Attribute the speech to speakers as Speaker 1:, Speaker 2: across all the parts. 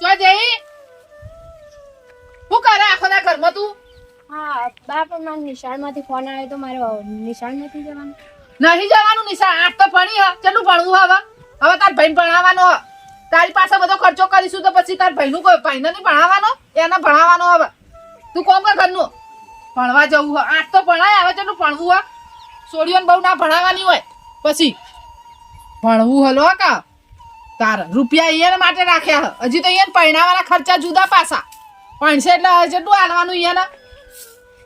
Speaker 1: ચો જઈ. શું કરે આખો ઘરમાં તું?
Speaker 2: હા બા પણ મારા નિશાળમાંથી ફોન આવ્યો તો મારે નિશાળ નથી જવાનું.
Speaker 1: નહીં જવાનું નિશાળ આઠ તો ભણી હ. કેટલું ભણવું હવે? હવે તાર ભાઈ ભણાવવાનો હ. તારી પાસે બધો ખર્ચો કરીશું તો પછી તાર ભાઈનું કોઈ ભાઈને નહીં ભણાવવાનો? એને ભણાવવાનો હવે. તું કોમ કર ઘરનું. ભણવા જવું હ. આઠ તો ભણાય હવે કેટલું ભણવું હ? છોડીઓને બહુ ના ભણાવવાની હોય. પછી. ભણવું હલો કા. તાર. રૂપિયા એને માટે રાખ્યા હજી તો એને પહેણાવાના ખર્ચા જુદા પાછા ભણશે એટલે જેટલું હાલવાનું એને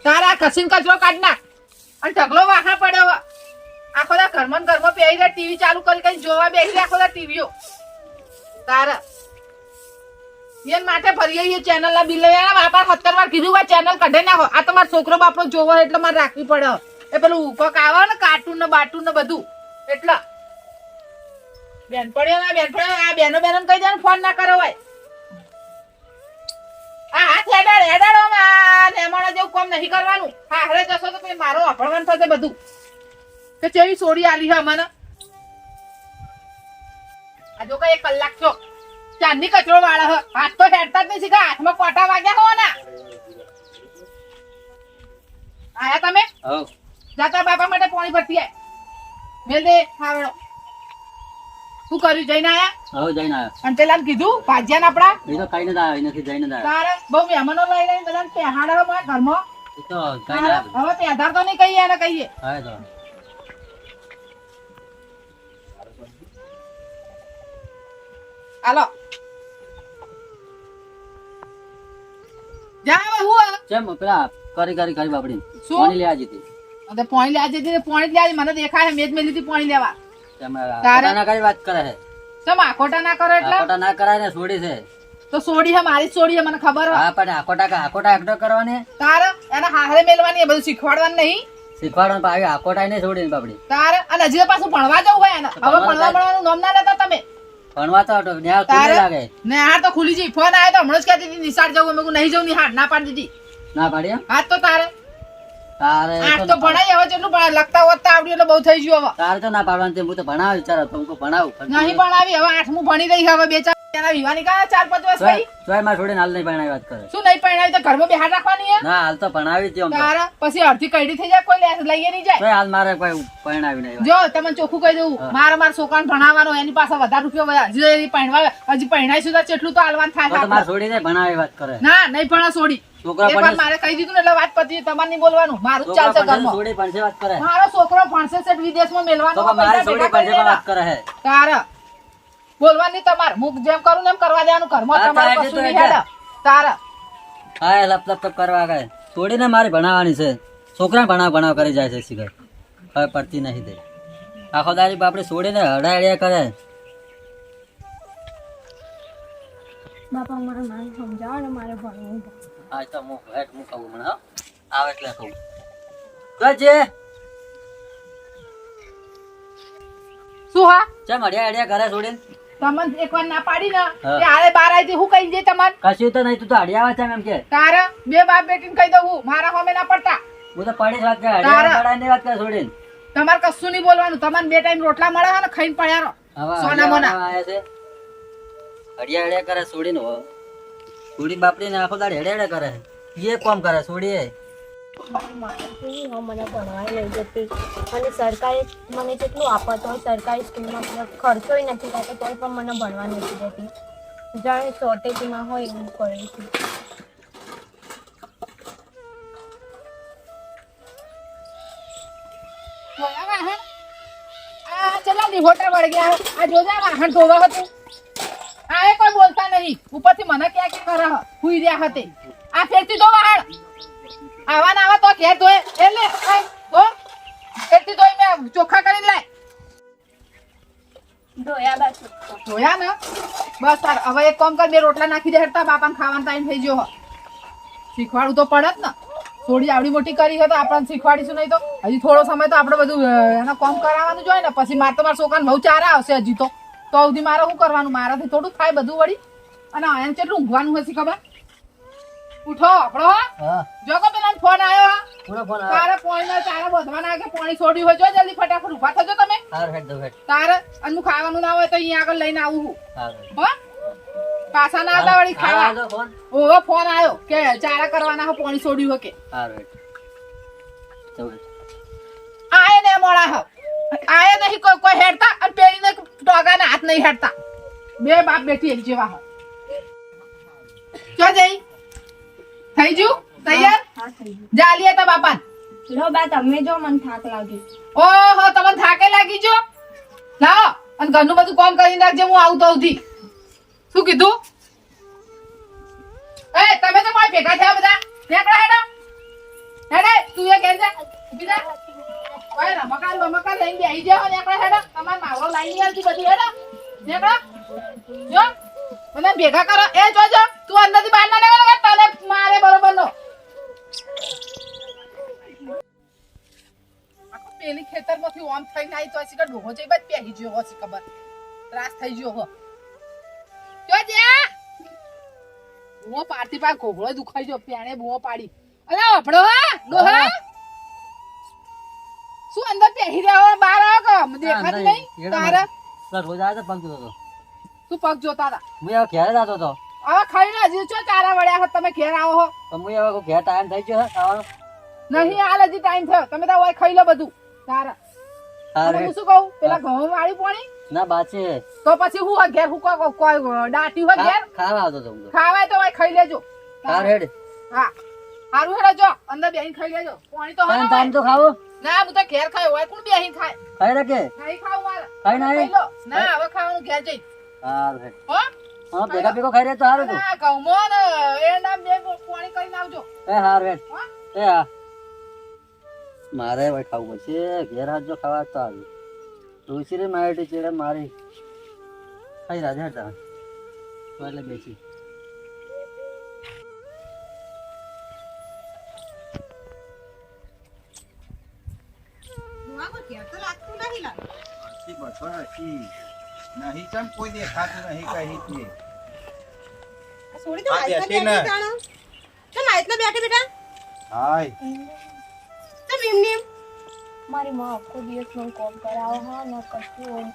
Speaker 1: તારા કસીન કચરો કાઢ નાખ. અને ઢગલો વાહા પડ્યો. આખો દા ઘરમાં ઘરમાં પહેરી રહ્યા ટીવી ચાલુ કરી કઈ જોવા રહ્યા આખો દા ટીવીઓ. તારા એન માટે ફરીએ એ ચેનલ ના બિલ. લઈ બાપા સત્તર વાર કીધું આ ચેનલ કઢે નાખો આ તો મારો છોકરો બાપરો જોવો એટલે મારે રાખવી પડે એ પેલું કોક આવે ને કાર્ટૂન ને બાટૂન ને બધું. એટલે બેનપણીઓ ના બેનપણીઓ આ બેનો બેનો કહી દે ફોન ના કરો ભાઈ આ હાથ હેડાડ હેડાડો માં નેમાણા જેવું કામ નહીં કરવાનું. હા હરે જશો તો પછી મારો અભળવાનું થશે બધું. કે ચેવી સોડી આલી છે મને આ જો કઈ એક કલાક છો ચાંદની કચરો વાળા હ. હાથ તો હેડતા જ નહીં શીખા. હાથમાં કોટા વાગ્યા હો ના આયા તમે? જાતા બાપા માટે પાણી ભરતી આય. મેલ દે હાવડો શું કર્યું? જઈને આયા?
Speaker 3: હવે જઈને આયા.
Speaker 1: અને પેલા કીધું ભાજ્યા આપડા
Speaker 3: એ તો કઈ નથી આવ્યો નથી જઈને આવ્યા.
Speaker 1: તારે બહુ મહેમાનો લઈ લઈને બધા પહેહાડો મારા ઘરમાં.
Speaker 3: એ તો કઈ ના આવ્યો.
Speaker 1: હવે પેધાર તો નહીં કહીએ એને કહીએ.
Speaker 3: તો.
Speaker 1: હાલો. જા હવે હું
Speaker 3: પેલા કરી કરી કરી બાપડી.
Speaker 1: શું?
Speaker 3: પાણી લેવા જીતી
Speaker 1: અને પોણી લેવા જતી પોણી જ લેવા મને દેખાય મેજ મેલી પાણી લેવા. તારે?
Speaker 3: ના કરી વાત કરે છે.
Speaker 1: ચમ આખોટા ના કરો એટલે?
Speaker 3: આખોટા ના કરાય ને છોડી છે.
Speaker 1: તો સોડી હે મારી સોડી હે મને ખબર
Speaker 3: હા પણ આખોટા આખોટા એકડો કરવાની?
Speaker 1: તારે એને હારે મેલવાની એ બધું શીખવાડવાનું નહીં.
Speaker 3: શીખવાડવાનું પણ આખોટા નહીં છોડી ને બાપડી
Speaker 1: તારે અને હજી પાછું ભણવા જવું હોય એને. હવે
Speaker 3: ભણવા
Speaker 1: ભણવા ભણવાનું નામ ના લેતા તમે.
Speaker 3: ભણવા તો હતો, ન્યા ખુલ્લે લાગે.
Speaker 1: ને આ તો ખુલી જઈ. ફોન આવ્યો તો હમણાં જ કહેતી હતી નિશાળ જવું મેં નહીં જવું નિહાળ ના પાડી દીધી.
Speaker 3: ના પાડી
Speaker 1: હા તો તારે.
Speaker 3: તારે તો
Speaker 1: તો ભણાય હવે જેટલું ભણાય લખતા વધતા આવડ્યું એટલે બહુ થઈ ગયું હવે
Speaker 3: તારે તો ના પાડવાનું છે. હું તો ભણાવ વિચારો તો હું ભણાવું
Speaker 1: નહીં ભણાવી હવે આઠમું ભણી રહી હવે બે ચાર એના વિવાની કા ચાર પાંચ વર્ષ
Speaker 3: તોય- તોય મારે છોડીને હાલ નહીં ભણાવી વાત કરે
Speaker 1: શું નહીં ભણાવી તો ઘરમાં બેહાડ રાખવાની હે
Speaker 3: ના હાલ તો ભણાવી જ છે આમ તો.
Speaker 1: તારા પછી અડધી કઈડી થઈ જાય કોઈ લઈએ નહીં જાય
Speaker 3: તોય હાલ મારે કોઈ ભણાવી નહીં
Speaker 1: જો તમને ચોખ્ખું કહી દઉં. મારે મારા છોકરાને ભણાવવાનો એની પાસે વધારે રૂપિયા. હજી એની હજી ભણાઈશું તો કેટલું તો હાલવાનું થાય
Speaker 3: મારે છોડીને ભણાવી વાત કરે
Speaker 1: ના નહીં ભણા છોડી
Speaker 3: છોકરા પણ
Speaker 1: મારે કહી દીધું ને એટલે વાત પતી તમારે નહીં બોલવાનું. મારું જ ચાલશે ઘરમાં.
Speaker 3: છોડી ભણશે વાત કરે.
Speaker 1: મારો છોકરો ભણશે છે વિદેશમાં મેલવાનો
Speaker 3: તો મારે જોડે પણ વાત કરે હે
Speaker 1: તારે. બોલવાની તમાર. મુક જેમ કરું ને એમ કરવા દેવાનું. ઘરમાં તમારે કશું નહીં હેડ. તાર.
Speaker 3: હા લપ લપ લપ કરવા ગયે છોડીને મારે ભણાવવાની છે. છોકરા ભણાવ ભણાવ કરી જાય છે શીખર. હવે પડતી નહીં તે. આખો દાડી આપણે છોડીને હડા હડ્યા કરે.
Speaker 2: બાપા મારે મારે સમજાવો ને મારે ભણવું.
Speaker 3: હા તો હું હેઠ હું કહું મને આવે એટલે કહું. તો
Speaker 1: શું હા?
Speaker 3: ચમ હડિયા હડિયા કરે છોડીને?
Speaker 1: તમને એકવાર ના પાડી ને કે હારે બાર આવી હું કહી દે તમારે
Speaker 3: કશું તો નહીં તું તો હડિયા છે એમ કે.
Speaker 1: તારે બે બાપ બેટીને કહી દઉં હું. મારા હોમે ના પડતા.
Speaker 3: હું તો પડી વાત કરે
Speaker 1: તારા.
Speaker 3: વાત કરે છોડીને?
Speaker 1: તમારે કશું નહીં બોલવાનું તમારે બે ટાઈમ રોટલા મળે ને ખાઈને પડ્યા સોના મોના.
Speaker 3: હડિયા હડિયા કરે છોડીને હો બાપડી ને આખો દાડી હેડે હેડે કરે. એ કોમ કરે છોડી એ
Speaker 2: મારે કેવી હોય મને ભણવાય નહીં જતી અને સરકારે મને જેટલું આપત હોય સરકારી સ્કૂલમાં મને ખર્ચોય નથી થતો તોય પણ મને ભણવા નથી દેતી. જાણે શોર્ટેજમાં હોય એવું કરે છે.
Speaker 1: ચલા લીહોટા વળગ્યા. આ જોજા વાહન ધોવા હતું. આ એ કોઈ બોલતા નહીં. ઉપરથી મને ક્યાં ક્યાં કરે. હુઈ રહ્યા હતે. આ ફેરથી ધો વાહણ આવા ના આવા તો ઘેર ધોય. એટલે લે આય, ધો ફેરથી ધોઈ મેં ચોખ્ખા કરીને લાય.
Speaker 2: ધોયા બસ.
Speaker 1: ધોયા ને? બસ તાર હવે એક કામ કર બે રોટલા નાખી દે હેડતા બાપાને ખાવાનું ટાઈમ થઈ ગયો. શીખવાડું તો પડત ને. થોડી આવડી મોટી કરી હોય તો આપણને શીખવાડીશું નહીં તો. હજી થોડો સમય તો આપણે બધું એનો કામ કરાવવાનું જોઈએ ને. પછી મારે તો મારા છોકરાને બહુ ચારા આવશે હજી તો. તો સુધી મારે શું કરવાનું? મારાથી થોડું થાય બધું વળી. અને આને કેટલું ઊંઘવાનું હશે ખબર? ઉઠો આપણો હા? જો કે પેલા ફોન આવ્યો.
Speaker 3: પૂરો ફોન
Speaker 1: તારે પોણી તારે બધવાના કે પોણી છોડ્યું હોય જો જલ્દી ફટાફટ ઊભા થજો તમે.
Speaker 3: હાર હેડ દો હેડ.
Speaker 1: તારે અને હું ખાવાનું ના હોય તો અહીંયા આગળ લઈને આવું હું. હો? પાછા ના આવતા વળી ખાવા.
Speaker 3: ઓહો ફોન.
Speaker 1: આવ્યો કે ચારા કરવાના હો પાણી છોડ્યું હો કે.
Speaker 3: હારું હેડ. જવું હેડ.
Speaker 1: આયે ને મોડા હ આયે નહીં કોઈ કોઈ હેડતા અને પેલીને ટોગાના હાથ નહીં હેડતા. બે બાપ બેટી એક જેવા હ ચો જઈ. થઈ જુ તૈયાર?
Speaker 2: જા
Speaker 1: લીએ તા બાપા
Speaker 2: લો બા તમે જો મન થાક લાગી.
Speaker 1: ઓહો તમને થાકે લાગી જો. લાવો અને ઘરનું બધું કામ કરી નાખજે હું આવું તો આવતી શું કીધું? એ તમે તો કોઈ ભેગા થયા બધા. નીકળો હેડો. હેડે તું એ ઘેર જા. ઊભી ઓય રમકડા ને લઈને ના પેલી ખેતરમાંથી ઓમ થઈને આવી તો હજી કે ડોહો જઈ ગયો હશે, ખબર. ત્રાસ થઈ ગયો હો. જો પાડતી પા ઘોઘળો દુખાઈ ગયો પેણે બુઓ પાડી. અરે અભડો હા. ડોહા. શું અંદર પહેરી રહ્યો બહાર આવો કે? દેખાતું નહીં. તારે?
Speaker 3: રોજ આવે તો પગ જોતો
Speaker 1: તું. પગ જોતા હતા?
Speaker 3: હું હવે ઘેર જતો હતો.
Speaker 1: હવે ખાઈ ના જીવ છો તારા વળ્યા હો તમે ઘેર આવો હો.
Speaker 3: તો હું હવે ઘેર ટાઈમ થઈ ગયો
Speaker 1: નહીં હાલ હજી ટાઈમ થયો. તમે તો હવે ખાઈ લો બધું. તારા. હું શું કહું? પેલા ઘઉં વાળી પોણી?
Speaker 3: ના બાચે
Speaker 1: તો પછી હું ઘેર? હું કોઈ કોઈ દાટી હોય ઘેર?
Speaker 3: ખાવા આવતો તો.
Speaker 1: ખાવાય તો ભાઈ ખાઈ લેજો.
Speaker 3: હેડ.
Speaker 1: હા. હારું હેડો જો. અંદર બેહીને ખાઈ લેજો. પાણી તો
Speaker 3: ટાઈમ ટાઈમ તો ખાવો.
Speaker 1: ના હું તો ઘેર ખાય. હોય કોણ બેહી ખાય?
Speaker 3: ખાઈ રાખે
Speaker 1: ખાઈ ખાવ મારે.
Speaker 3: ખાઈ ના
Speaker 1: ના હવે ખાવાનું ઘેર જઈ.
Speaker 3: હારું હેડ.
Speaker 1: હો?
Speaker 3: હા ભેગા ભેગો ખાઈ રહે તો હારું તું.
Speaker 1: ના ઘઉંમાં ને એ નામ બે પાણી કરીને આવજો.
Speaker 3: એ હાર
Speaker 1: વેટ
Speaker 3: એ હા. મારે હવે ખાવું પડશે. ઘેર હાથ જો ખાવા તો આવ્યું તુલસી રે મારી ચેડે મારી. ખાઈ રાજા હતા. એટલે બેસી.
Speaker 4: હસી. નહીં ચમ કોઈ દેખાતું નહીં તો બેઠી
Speaker 5: બેઠી બેઠી?
Speaker 4: હાય.
Speaker 2: મારી માં આખો દિવસ મને કોલ કરાવો હા ને કશું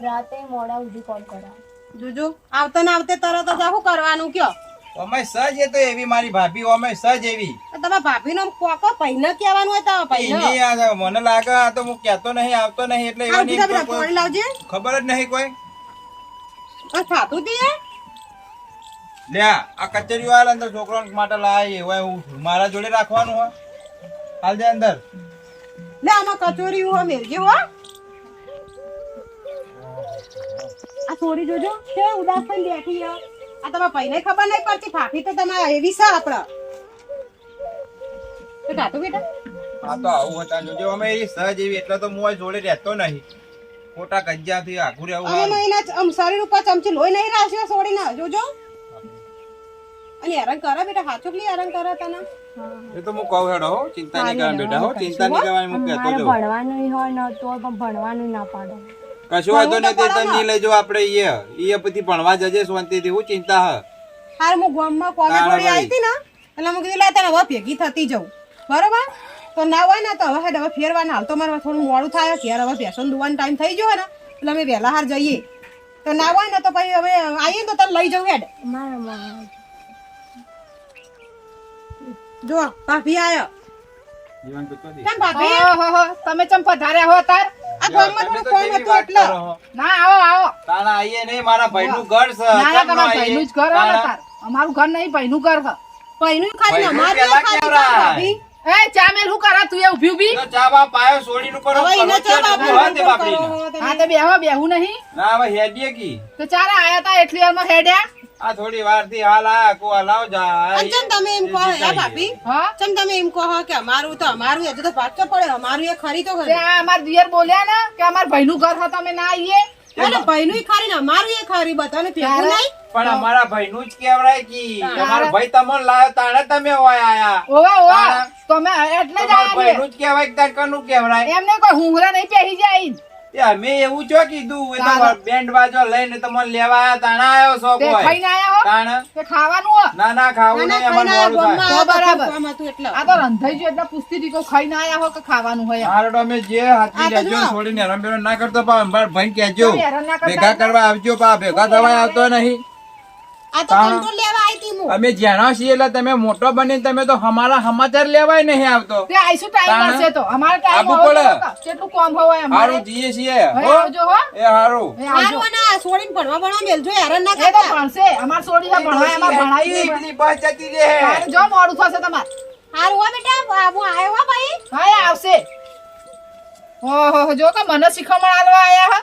Speaker 2: રાતે મોડા સુધી કોલ કરાવો
Speaker 5: જોજો આવતા ને આવતે તરત જ આવું કરવાનું કયો
Speaker 4: ઓમે સજ એ તો એવી મારી ભાભી ઓમે સજ એવી.
Speaker 5: તમે ભાભી નો કોકો પહેને કહેવાનું હોય તો પહેને
Speaker 4: આ મને લાગે આ તો હું કહેતો નહીં આવતો નહીં એટલે એવાની કોઈ-
Speaker 5: લાવજે.
Speaker 4: ખબર જ નહીં કોઈ.
Speaker 5: આ ખાતું
Speaker 4: લ્યા આ કચેરી વાળા અંદર છોકરો માટે લાય એવા હું મારા જોડે રાખવાનું હોય. હાલ જાય અંદર.
Speaker 5: લે આમાં કચોરી હો મેરજે હો. આ થોડી જોજો. કે ઉદાસ પણ બેઠી હે. આ તમે પહેલે ખબર નહીં પડતી. ફાફી તો તમારા એવી છે આપડા તો ખાતું બેટા?
Speaker 4: આ તો આવું હતા જોજો. અમે એ સહજ એવી એટલે તો હું જોડે રહેતો નહીં. ખોટા કજ્જાથી આઘું રહેવું
Speaker 5: અમે. એના આમ શરીર ઉપર ચમચી લોહી નહીં રાખ્યો છોડીને જોજો. અને હેરાન કરે બેટા હાચું લી હેરાન કરે તને?
Speaker 4: એ તો હું કહું હેડો હો. ચિંતા નહીં કરવાની બેટા હો. ચિંતા નહીં કરવાની હું કહેતો
Speaker 2: મારે ભણવાનું હોય ન તો પણ ભણવાનું ના પાડો.
Speaker 4: કશું વાંધો નહીં તે તને નહીં લઈ આપણે ઈએ. ઈએ પછી ભણવા જજે શાંતિથી હું ચિંતા હ.
Speaker 5: હાર હું ગામમાં કોમે થોડી આવી હતી ને એટલે મેં કીધું લે તને હવે ભેગી થતી જવું બરોબર? તો ના હોય ને તો હવે હેડ હવે ફેરવાના. હાલ તો મારે થોડું મોડું થાય યાર હવે ભેંસો દુવાનો ટાઈમ થઈ ગયો ને એટલે અમે વહેલા હાર જઈએ. તો ના હોય ને તો પછી હવે આવીએ તો તને લઈ જવું હેડ. જો ભાભી આયો.
Speaker 1: તમે ચમ પધાર્યા હો તાર
Speaker 5: આ ગામમાં થોડું કોમ હતું એટલે.
Speaker 1: ના આવો આવો.
Speaker 4: તાણા આઈએ નહીં મારા ભાઈનું ઘર છે.
Speaker 1: ના ના
Speaker 4: કેમ ન
Speaker 1: તમારા ભાઈનું જ ઘર હો તાર. અમારું ઘર નહીં ભાઈનું ઘર હ.
Speaker 5: પૈનું ખાલી
Speaker 4: ભાઈનું
Speaker 5: ખાલી ભાભી.
Speaker 1: એ ચા મેલ હું કરા? તું એ ઊભી?
Speaker 4: ઊભી ચા બા પાયો છોડીને ઉપર કરો
Speaker 5: એને
Speaker 4: છો
Speaker 5: ચા
Speaker 4: ને ઊભું તે બાપડીને.
Speaker 1: હા તો બેહો બેહું નહીં.
Speaker 4: ના હવે હેડીએ કી.
Speaker 1: તો ચારા આયા તા એટલી વારમાં હેડ્યા?
Speaker 4: આ થોડી વારથી હાલ આ કો હલાવ
Speaker 5: જાય. ચમ તમે એમ કહો હે ભાભી?
Speaker 1: હા?
Speaker 5: ચમ તમે એમ કહો કે અમારું તો અમારું હજુ તો પાછો પડે અમારું એ ખરી તો ખરી.
Speaker 1: આ અમાર દિયર બોલ્યા ને કે અમાર ભાઈનું ઘર હ અમે ના આવીએ.
Speaker 5: અને ભાઈનું ખરી ને અમારું એ ખરી બધાને ભેગું નહીં?
Speaker 4: પણ અમારા ભાઈ નું જ કેવડાય કે અમારો ભાઈ તમને લાયો તાણે તમે હોય આયા.
Speaker 1: ઓવા ઓવા તમે એટલે જ આયા ભાઈ
Speaker 4: ભાઈનું જ કેવાય કે તાર કનું કેવડાય
Speaker 1: એમને કોઈ હુંગરા નહીં પહેરી જાય.
Speaker 4: અમે એવું ચો કીધું એ તો બેન્ડ બાજો લઈને તમને લેવા આયા તાણે આયો શોખ
Speaker 1: તે ખાઈને આયા હો?
Speaker 4: તાણે?
Speaker 1: તે ખાવાનું
Speaker 4: ના ના ખાવું નહીં
Speaker 5: ના,
Speaker 4: મોડું
Speaker 1: બરાબર.
Speaker 5: આ તો હતું એટલે.
Speaker 1: આ તો રંધાઈ ગયું એટલે પૂછતી હતી કે ખાઈને આયા હો કે ખાવાનું હોય
Speaker 4: હારો તો અમે જે હાથી લેજો. છોડીને હેરાન ના કરતો પા ભાઈ કહેજો.
Speaker 1: તમે
Speaker 4: ભેગા કરવા આવજો પા ભેગા થવા આવતો નહીં.
Speaker 5: આ તો કંટ્રોલ લેવા આવી હું.
Speaker 4: અમે જ્યાં છીએ એટલે તમે મોટો બની તમે તો અમારા સમાચાર લેવાય નહીં આવતો.
Speaker 1: તે આઈશું ટાઈમ
Speaker 4: તાણે?
Speaker 1: તો. અમારે ટાઈમ
Speaker 4: આબુ
Speaker 1: હોવો
Speaker 4: પડે.
Speaker 1: જોઈએ. કેટલું કામ હોય અમારે.
Speaker 4: હારું જઈએ છીએ. હો? એ હારું.
Speaker 5: હારું ના છોડીને ભણવા ભણવા મેલજો હેરાન ના કરતા.
Speaker 1: ભણશે. અમાર છોડી ભણવા એમાં ભણાવી નહીં.
Speaker 4: બસ જતી રહે.
Speaker 1: જો મોડું થશે તમારે.
Speaker 5: હારું હો બેટા હું આવ્યો ભાઈ?
Speaker 1: હા આવશે. હો હો જો કે મને શીખવાડ આલવા આયા હા.